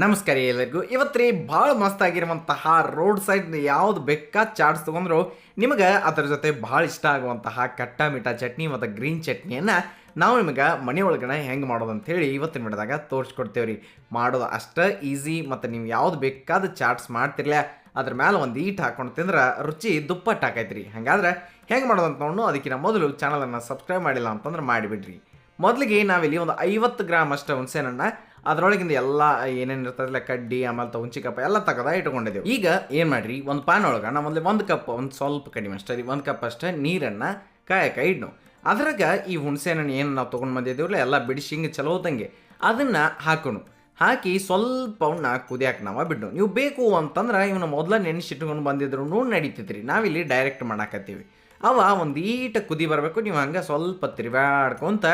ನಮಸ್ಕಾರ ಎಲ್ಲರಿಗೂ. ಇವತ್ತು ಭಾಳ ಮಸ್ತ್ ಆಗಿರುವಂತಹ ರೋಡ್ ಸೈಡ್ ಯಾವ್ದು ಬೆಕ್ಕ ಚಾಟ್ಸ್ ತೊಗೊಂಡ್ರು ನಿಮಗೆ ಅದರ ಜೊತೆ ಭಾಳ ಇಷ್ಟ ಆಗುವಂತಹ ಕಟ್ಟ ಮಿಠಾ ಚಟ್ನಿ ಮತ್ತು ಗ್ರೀನ್ ಚಟ್ನಿಯನ್ನು ನಾವು ನಿಮಗೆ ಮನೆ ಒಳಗಡೆ ಹೆಂಗೆ ಮಾಡೋದು ಅಂತೇಳಿ ಇವತ್ತಿನ ವಿಡಿಯೋದಾಗ ತೋರಿಸ್ಕೊಡ್ತೇವೆ ರೀ ಮಾಡೋದು ಅಷ್ಟೇ ಈಸಿ ಮತ್ತು ನೀವು ಯಾವ್ದು ಬೇಕಾದ ಚಾಟ್ಸ್ ಮಾಡ್ತಿರ್ಲ ಅದ್ರ ಮೇಲೆ ಒಂದು ಈಟ್ ಹಾಕೊಂಡು ತಿಂದ್ರೆ ರುಚಿ ದುಪ್ಪಟ್ಟು ಹಂಗಾದ್ರೆ ಹಾಗಾದ್ರೆ ಹೆಂಗೆ ಮಾಡೋದು ಅಂತ ನೋಡು ಅದಕ್ಕಿಂತ ಮೊದಲು ಚಾನಲನ್ನು ಸಬ್ಸ್ಕ್ರೈಬ್ ಮಾಡಿಲ್ಲ ಅಂತಂದ್ರೆ ಮಾಡಿಬಿಡ್ರಿ. ಮೊದಲಿಗೆ ನಾವಿಲ್ಲಿ ಒಂದು ಐವತ್ತು ಗ್ರಾಮ್ ಅಷ್ಟು ಹುಣಸೆನನ್ನ ಅದರೊಳಗಿಂದ ಎಲ್ಲ ಏನೇನು ಇರ್ತದಲ್ಲ ಕಡ್ಡಿ ಆಮೇಲೆ ತ ಹುಂಚಿಕಪ್ಪ ಎಲ್ಲ ತಗದ ಇಟ್ಕೊಂಡಿದ್ದೆವು ಈಗ ಏನು ಮಾಡ್ರಿ, ಒಂದು ಪಾನ್ ಒಳಗೆ ನಾವು ಮೊದಲು ಒಂದು ಕಪ್, ಒಂದು ಸ್ವಲ್ಪ ಕಡಿಮೆ ಅಷ್ಟೇ ರೀ, ಒಂದು ಕಪ್ ಅಷ್ಟೇ ನೀರನ್ನು ಕಾಯಕ ಇಡ್ನು. ಅದ್ರಾಗ ಈ ಹುಣಸೆಹಣ್ಣು ಏನು ನಾವು ತೊಗೊಂಡು ಬಂದಿದ್ದೀವಲ್ಲ ಎಲ್ಲ ಬಿಡಿಸಿ ಹಿಂಗೆ ಚಲೋದಂಗೆ ಅದನ್ನು ಹಾಕೋಣ. ಹಾಕಿ ಸ್ವಲ್ಪ ಅವನ್ನ ಕುದಿಯಾಕ ನಾವು ಬಿಡ್ನು. ನೀವು ಬೇಕು ಅಂತಂದ್ರೆ ಇವನ್ನ ಮೊದಲ ನೆನೆಸಿಟ್ಕೊಂಡು ಬಂದಿದ್ರು ನಡೀತೈತ್ರಿ, ನಾವಿಲ್ಲಿ ಡೈರೆಕ್ಟ್ ಮಾಡಾಕತ್ತೀವಿ. ಅವ ಒಂದು ಈಟ ಕುದಿ ಬರಬೇಕು, ನೀವು ಹಂಗೆ ಸ್ವಲ್ಪ ತಿರುಗಾಡ್ಕೊಂತ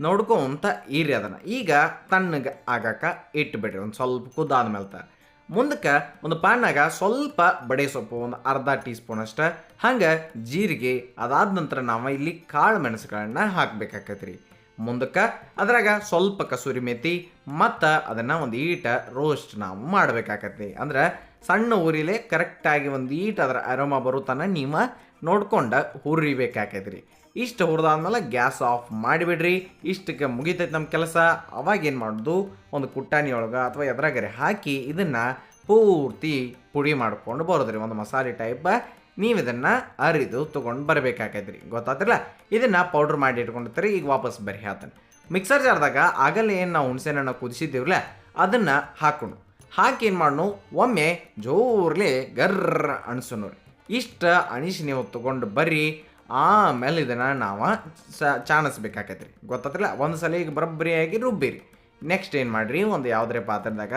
ನೋಡ್ಕೊಂತ ಈರಿ ಅದನ್ನು. ಈಗ ತಣ್ಣಗೆ ಆಗಾಕ ಇಟ್ಬಿಡ್ರಿ, ಒಂದು ಸ್ವಲ್ಪ ಕುದ್ದಾದ್ಮೇಲೆ ತ ಮುಂದಕ್ಕೆ ಒಂದು ಪಾನಾಗ ಸ್ವಲ್ಪ ಬಡೆ ಸೊಪ್ಪು, ಒಂದು ಅರ್ಧ ಟೀ ಸ್ಪೂನ್ ಅಷ್ಟೇ. ಹಂಗೆ ಜೀರಿಗೆ ಅದಾದ ನಂತರ ನಾವು ಇಲ್ಲಿ ಕಾಳು ಮೆಣಸುಗಳನ್ನ ರೀ ಮುಂದಕ್ಕೆ ಅದ್ರಾಗ ಸ್ವಲ್ಪ ಕಸೂರಿ ಮೇತಿ, ಮತ್ತು ಅದನ್ನು ಒಂದು ಈಟ ರೋಸ್ಟ್ ನಾವು ಮಾಡಬೇಕಾಕತಿ ಅಂದ್ರೆ ಸಣ್ಣ ಊರಿಲೆ ಕರೆಕ್ಟಾಗಿ ಒಂದು ಈಟ್ ಅದರ ಅರೋಮ ಬರೋ ತನಕ ನೀವು ನೋಡ್ಕೊಂಡು ಹುರಿಬೇಕಾಕೈತ್ರಿ ಇಷ್ಟು ಹುರಿದಾದ್ಮೇಲೆ ಗ್ಯಾಸ್ ಆಫ್ ಮಾಡಿಬಿಡ್ರಿ. ಇಷ್ಟಕ್ಕೆ ಮುಗಿತೈತೆ ನಮ್ಮ ಕೆಲಸ. ಅವಾಗ ಏನು ಮಾಡೋದು? ಒಂದು ಕುಟ್ಟಾಣಿಯೊಳಗೆ ಅಥವಾ ಎದ್ರಾಗರೆ ಹಾಕಿ ಇದನ್ನು ಪೂರ್ತಿ ಪುಡಿ ಮಾಡ್ಕೊಂಡು ಬರೋದ್ರಿ. ಒಂದು ಮಸಾಲೆ ಟೈಪ್ ನೀವು ಇದನ್ನು ಅರಿದು ತೊಗೊಂಡು ಬರಬೇಕಾಕೈತ್ರಿ ಗೊತ್ತಾತಿಲ್ಲ ಇದನ್ನು ಪೌಡ್ರ್ ಮಾಡಿ ಇಟ್ಕೊಂಡಿರ್ತೀರಿ. ಈಗ ವಾಪಸ್ ಬರಿ ಹೇಳ್ತಾನೆ ಮಿಕ್ಸರ್ ಜಾರ್ದಾಗ ಆಗಲೇ ಏನು ನಾವು ಹುಣಸೆಹಣ್ಣು ಕುದಿಸಿದ್ದೀವಲ್ಲ ಅದನ್ನು ಹಾಕೊಂಡು ಹಾಕಿ ಏನು ಮಾಡೋಣ ಒಮ್ಮೆ ಜೋರ್ಲೆ ಗರ್ರ ರೀ. ಇಷ್ಟ ಅಣಿಸಿ ನೀವು ತೊಗೊಂಡು ಬರ್ರಿ. ಆಮೇಲೆ ಇದನ್ನು ನಾವು ಸ ಚಾಣಿಸ್ಬೇಕಾಕೈತ್ರಿ. ಗೊತ್ತಾತಿಲ್ಲ ಒಂದು ಸಲ ಈಗ ಬರಬ್ಬರಿಯಾಗಿ ರುಬ್ಬಿರಿ. ನೆಕ್ಸ್ಟ್ ಏನು ಮಾಡಿರಿ? ಒಂದು ಯಾವುದೇ ಪಾತ್ರದಾಗ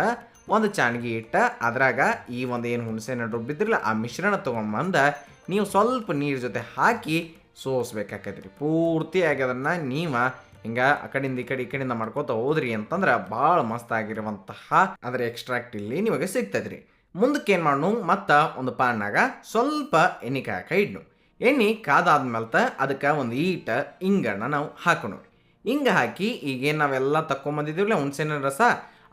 ಒಂದು ಚಾಣಿಗೆ ಇಟ್ಟ ಅದ್ರಾಗ ಈ ಒಂದು ಏನು ಹುಣಸೆನ ರುಬ್ಬಿದ್ರಲ್ಲ, ಆ ಮಿಶ್ರಣ ತೊಗೊಂಬಂದು ನೀವು ಸ್ವಲ್ಪ ನೀರು ಜೊತೆ ಹಾಕಿ ಸೋಸ್ಬೇಕಾಕೈತ್ರಿ. ಪೂರ್ತಿಯಾಗಿ ಅದನ್ನು ನೀವು ಹಿಂಗೆ ಆ ಕಡೆಯಿಂದ ಈ ಕಡೆ ಈ ಕಡೆಯಿಂದ ಮಾಡ್ಕೋತ ಹೋದ್ರಿ ಅಂತಂದ್ರೆ ಭಾಳ ಮಸ್ತ್ ಆಗಿರುವಂತಹ ಅದರ ಎಕ್ಸ್ಟ್ರಾಕ್ಟ್ ಇಲ್ಲಿ ನಿಮಗೆ ಸಿಗ್ತದ್ರಿ ಮುಂದಕ್ಕೆ ಏನು ಮಾಡ್ನು ಮತ್ತು ಒಂದು ಪಾನ್ನಾಗ ಸ್ವಲ್ಪ ಎಣ್ಣೆ ಕಾಯಕ ಇಡ್ನು. ಎಣ್ಣೆ ಕಾದಾದ್ಮೇಲೆ ಅದಕ್ಕೆ ಒಂದು ಈಟ ಇಂಗನ್ನ ನಾವು ಹಾಕೋಣ. ಹಿಂಗೆ ಹಾಕಿ ಈಗೇನು ನಾವೆಲ್ಲ ತಕ್ಕೊಂಬಂದಿದ್ದೀವಿ ಹುಣಸೆಹಣ್ಣಿನ ರಸ,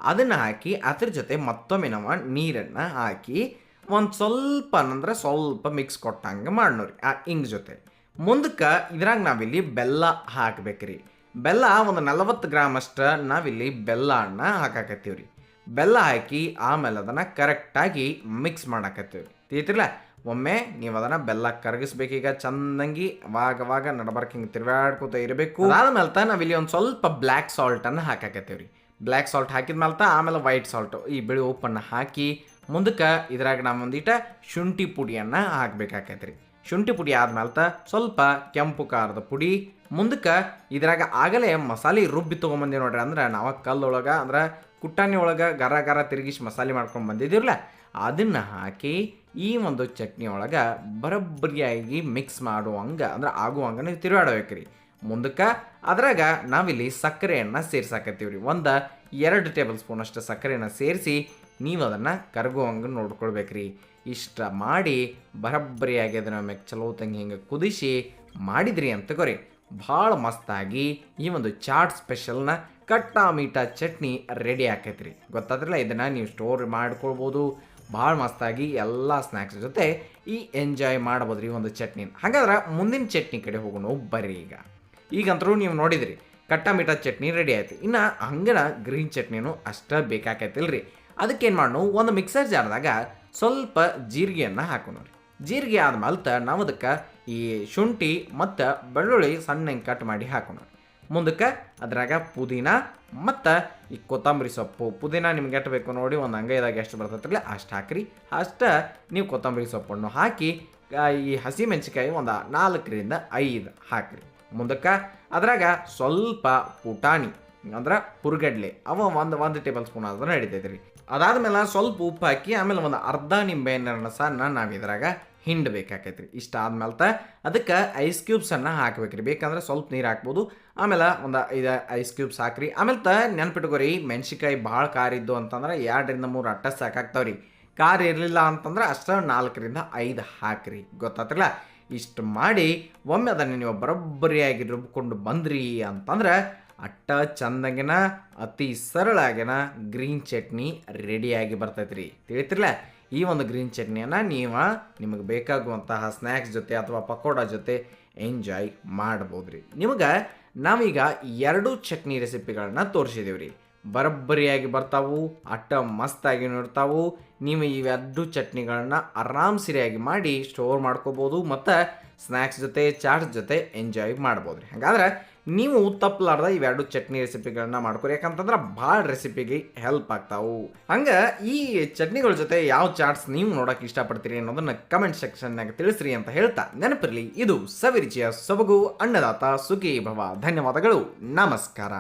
ಅದನ್ನು ಹಾಕಿ ಅದ್ರ ಜೊತೆ ಮತ್ತೊಮ್ಮೆ ನಾವು ನೀರನ್ನು ಹಾಕಿ ಒಂದು ಸ್ವಲ್ಪ ಅಂದ್ರೆ ಸ್ವಲ್ಪ ಮಿಕ್ಸ್ ಕೊಟ್ಟಂಗೆ ಮಾಡೋರಿ ಆ ಹಿಂಗ್ ಜೊತೆ. ಮುಂದಕ್ಕೆ ಇದ್ರಾಗ ನಾವಿಲ್ಲಿ ಬೆಲ್ಲ ಹಾಕ್ಬೇಕ್ರಿ. ಬೆಲ್ಲ ಒಂದು ನಲವತ್ತು ಗ್ರಾಮ್ ಅಷ್ಟು ನಾವಿಲ್ಲಿ ಬೆಲ್ಲ ಅನ್ನ ರೀ ಬೆಲ್ಲ ಹಾಕಿ ಆಮೇಲೆ ಅದನ್ನು ಕರೆಕ್ಟಾಗಿ ಮಿಕ್ಸ್ ಮಾಡಾಕತ್ತೀವಿ. ತಿಳಿತಿರ್ಲ? ಒಮ್ಮೆ ನೀವು ಅದನ್ನು ಬೆಲ್ಲ ಕರಗಿಸ್ಬೇಕೀಗ ಚಂದಂಗಿ ವಾಗ ನಡಬರ್ಕ್ ಹಿಂಗೆ ತಿರುಗಾಡ್ಕೋತ ಇರಬೇಕು. ಅದಾದ್ಮೇಲೆ ತ ಇಲ್ಲಿ ಒಂದು ಸ್ವಲ್ಪ ಬ್ಲ್ಯಾಕ್ ಸಾಲ್ಟನ್ನು ಹಾಕಾಕತ್ತೀವಿ ರೀ ಬ್ಲ್ಯಾಕ್ ಸಾಲ್ಟ್ ಹಾಕಿದ್ಮೇಲೆ ತ ಆಮೇಲೆ ವೈಟ್ ಸಾಲ್ಟು ಈ ಬಿಳಿ ಉಪ್ಪನ್ನು ಹಾಕಿ ಮುಂದಕ್ಕೆ ಇದ್ರಾಗ ನಾವು ಒಂದಿಟ ಶುಂಠಿ ಪುಡಿಯನ್ನು ಹಾಕ್ಬೇಕಾಕೈತ್ರಿ ಶುಂಠಿ ಪುಡಿ ಆದ್ಮೇಲೆ ತ ಸ್ವಲ್ಪ ಕೆಂಪು ಖಾರದ ಪುಡಿ, ಮುಂದಕ್ಕೆ ಇದ್ರಾಗ ಆಗಲೇ ಮಸಾಲೆ ರುಬ್ಬಿ ತೊಗೊಂಬಂದಿ ನೋಡ್ರಿ. ಅಂದ್ರೆ ನಾವು ಕಲ್ಲೊಳಗೆ ಅಂದ್ರೆ ಕುಟ್ಟಾಣಿ ಒಳಗೆ ಗರ ಗರ ತಿರುಗಿಸಿ ಮಸಾಲೆ ಮಾಡ್ಕೊಂಡು ಬಂದಿದ್ದೀರಲ್ಲ, ಅದನ್ನು ಹಾಕಿ ಈ ಒಂದು ಚಟ್ನಿ ಒಳಗೆ ಬರೋಬ್ಬರಿಯಾಗಿ ಮಿಕ್ಸ್ ಮಾಡುವಂಗೆ, ಅಂದ್ರೆ ಆಗುವಂಗೆ ನೀವು ತಿರುಗಾಡಬೇಕ್ರಿ. ಮುಂದಕ್ಕೆ ಅದ್ರಾಗ ನಾವಿಲ್ಲಿ ಸಕ್ಕರೆಯನ್ನು ಸೇರ್ಸಾಕತ್ತೀವಿ ರೀ ಒಂದು ಎರಡು ಟೇಬಲ್ ಸ್ಪೂನ್ ಅಷ್ಟು ಸಕ್ಕರೆಯನ್ನು ಸೇರಿಸಿ ನೀವು ಅದನ್ನು ಕರಗುವಂಗೆ ನೋಡ್ಕೊಳ್ಬೇಕ್ರಿ. ಇಷ್ಟ ಮಾಡಿ ಬರಬ್ಬರಿಯಾಗಿ ಅದನ್ನು ಮೆಕ್ ಚಲೋ ತಂಗಿ ಹಿಂಗೆ ಕುದಿಸಿ ಮಾಡಿದ್ರಿ ಅಂತ ಕೊರಿ ಭಾಳ ಮಸ್ತಾಗಿ ಈ ಒಂದು ಚಾಟ್ ಸ್ಪೆಷಲ್ನ ಕಟ್ಟ ಮೀಠ ಚಟ್ನಿ ರೆಡಿ ಆಕೈತ್ರಿ. ಗೊತ್ತಾದ್ರಲ್ಲ ಇದನ್ನು ನೀವು ಸ್ಟೋರ್ ಮಾಡ್ಕೊಳ್ಬೋದು. ಭಾಳ ಮಸ್ತಾಗಿ ಎಲ್ಲ ಸ್ನ್ಯಾಕ್ಸ್ ಜೊತೆ ಈ ಎಂಜಾಯ್ ಮಾಡ್ಬೋದು ರೀ ಒಂದು ಚಟ್ನಿ. ಹಾಗಾದ್ರೆ ಮುಂದಿನ ಚಟ್ನಿ ಕಡೆ ಹೋಗೋಣ ಬರ್ರಿ ಈಗ. ಈಗಂತರೂ ನೀವು ನೋಡಿದ್ರಿ, ಕಟ್ಟ ಮೀಠ ಚಟ್ನಿ ರೆಡಿ ಆಯ್ತು. ಇನ್ನು ಹಂಗನ ಗ್ರೀನ್ ಚಟ್ನಿನೂ ಅಷ್ಟೇ ಬೇಕಾಕೈತಿಲ್ಲ ರೀ ಅದಕ್ಕೇನು ಮಾಡೋಣ ಒಂದು ಮಿಕ್ಸರ್ ಜಾರ್ದಾಗ ಸ್ವಲ್ಪ ಜೀರಿಗೆಯನ್ನು ಹಾಕೋಣ. ರೀ ಜೀರಿಗೆ ಆದ್ಮೇಲೆ ನಾವು ಅದಕ್ಕೆ ಈ ಶುಂಠಿ ಮತ್ತು ಬೆಳ್ಳುಳ್ಳಿ ಸಣ್ಣ ಕಟ್ ಮಾಡಿ ಹಾಕೋಣ. ಮುಂದಕ್ಕೆ ಅದ್ರಾಗ ಪುದೀನ ಮತ್ತು ಈ ಕೊತ್ತಂಬರಿ ಸೊಪ್ಪು. ಪುದೀನ ನಿಮ್ಗೆ ಎಷ್ಟು ಬೇಕು ನೋಡಿ ಒಂದು ಅಂಗೈದಾಗ ಎಷ್ಟು ಬರ್ತೈತ್ರಲ್ಲ ಅಷ್ಟು ಹಾಕ್ರಿ. ಅಷ್ಟು ನೀವು ಕೊತ್ತಂಬರಿ ಸೊಪ್ಪನ್ನು ಹಾಕಿ ಈ ಹಸಿ ಮೆಣಸಿಕಾಯಿ ಒಂದು ನಾಲ್ಕರಿಂದ ಐದು ಹಾಕ್ರಿ. ಮುಂದಕ್ಕೆ ಅದ್ರಾಗ ಸ್ವಲ್ಪ ಪುಟಾಣಿ, ಅಂದ್ರೆ ಹುರ್ಗಡ್ಲೆ, ಅವ ಒಂದು ಒಂದು ಟೇಬಲ್ ಸ್ಪೂನ್ ಆದ್ರೆ ನಡೀತೈತೆ ರೀ ಅದಾದ್ಮೇಲೆ ಸ್ವಲ್ಪ ಉಪ್ಪು ಹಾಕಿ ಆಮೇಲೆ ಒಂದು ಅರ್ಧ ನಿಂಬೆಹಣ್ಣನ್ನು ಸಹ ನಾವು ಇದ್ರಾಗ ಹಿಂಡಬೇಕಾಕೈತೆ ರೀ ಇಷ್ಟ ಆದ್ಮೇಲೆ ಅದಕ್ಕೆ ಐಸ್ ಕ್ಯೂಬ್ಸನ್ನು ಹಾಕ್ಬೇಕ್ರಿ. ಬೇಕಂದ್ರೆ ಸ್ವಲ್ಪ ನೀರು ಹಾಕ್ಬೋದು. ಆಮೇಲೆ ಒಂದು ಇದು ಐಸ್ ಕ್ಯೂಬ್ಸ್ ಹಾಕ್ರಿ. ಆಮೇಲೆ ತ ನೆನ್ಪಿಟ್ಕೋರಿ ಮೆಣ್ಸಿಕಾಯಿ ಭಾಳ ಖಾರ ಇದ್ದು ಅಂತಂದ್ರೆ ಎರಡರಿಂದ ಮೂರು ಅಟ್ಟ ಸಾಕಾಗ್ತಾವ್ರಿ. ಖಾರ ಇರಲಿಲ್ಲ ಅಂತಂದ್ರೆ ಅಷ್ಟು ನಾಲ್ಕರಿಂದ ಐದು ಹಾಕ್ರಿ. ಗೊತ್ತಾತ್ರಲ್ಲ ಇಷ್ಟು ಮಾಡಿ ಒಮ್ಮೆ ಅದನ್ನು ನೀವು ಬರೋಬ್ಬರಿಯಾಗಿ ರುಬ್ಕೊಂಡು ಬಂದ್ರಿ ಅಂತಂದ್ರೆ ಅಟ್ಟ ಚಂದಂಗಿನ, ಅತಿ ಸರಳಾಗಿನ ಗ್ರೀನ್ ಚಟ್ನಿ ರೆಡಿಯಾಗಿ ಬರ್ತೈತ್ರಿ. ತಿಳಿತಿರ್ಲ? ಈ ಒಂದು ಗ್ರೀನ್ ಚಟ್ನಿಯನ್ನು ನೀವು ನಿಮಗೆ ಬೇಕಾಗುವಂತಹ ಸ್ನ್ಯಾಕ್ಸ್ ಜೊತೆ ಅಥವಾ ಪಕೋಡ ಜೊತೆ ಎಂಜಾಯ್ ಮಾಡ್ಬೋದು ರೀ ನಿಮಗೆ ನಾವೀಗ ಎರಡು ಚಟ್ನಿ ರೆಸಿಪಿಗಳನ್ನ ತೋರಿಸಿದೀವಿ ರೀ ಬರಬ್ಬರಿಯಾಗಿ ಬರ್ತಾವು, ಅಟ್ಟ ಮಸ್ತಾಗಿ ನೋಡ್ತಾವು. ನೀವು ಇವೆರಡು ಚಟ್ನಿಗಳನ್ನ ಆರಾಮ್ ಸರಿಯಾಗಿ ಮಾಡಿ ಸ್ಟೋರ್ ಮಾಡ್ಕೋಬೋದು. ಮತ್ತು ಸ್ನ್ಯಾಕ್ಸ್ ಜೊತೆ, ಚಾಟ್ಸ್ ಜೊತೆ ಎಂಜಾಯ್ ಮಾಡ್ಬೋದು ರೀ ಹಾಗಾದ್ರೆ ನೀವು ತಪ್ಪಲಾರ್ದ ಇವೆರಡು ಚಟ್ನಿ ರೆಸಿಪಿಗಳನ್ನ ಮಾಡ್ಕೊರಿ. ಯಾಕಂತಂದ್ರೆ ಭಾಳ ರೆಸಿಪಿಗೆ ಹೆಲ್ಪ್ ಆಗ್ತಾವು. ಹಂಗೆ ಈ ಚಟ್ನಿಗಳ ಜೊತೆ ಯಾವ ಚಾಟ್ಸ್ ನೀವು ನೋಡೋಕೆ ಇಷ್ಟಪಡ್ತೀರಿ ಅನ್ನೋದನ್ನ ಕಮೆಂಟ್ ಸೆಕ್ಷನ್ನಾಗ ತಿಳಿಸ್ರಿ ಅಂತ ಹೇಳ್ತಾ ನೆನಪಿರಲಿ. ಇದು ಸವಿರುಚಿಯ ಸೊಬಗು, ಅನ್ನದಾತ, ಸುಖಿ ಭವ. ಧನ್ಯವಾದಗಳು. ನಮಸ್ಕಾರ.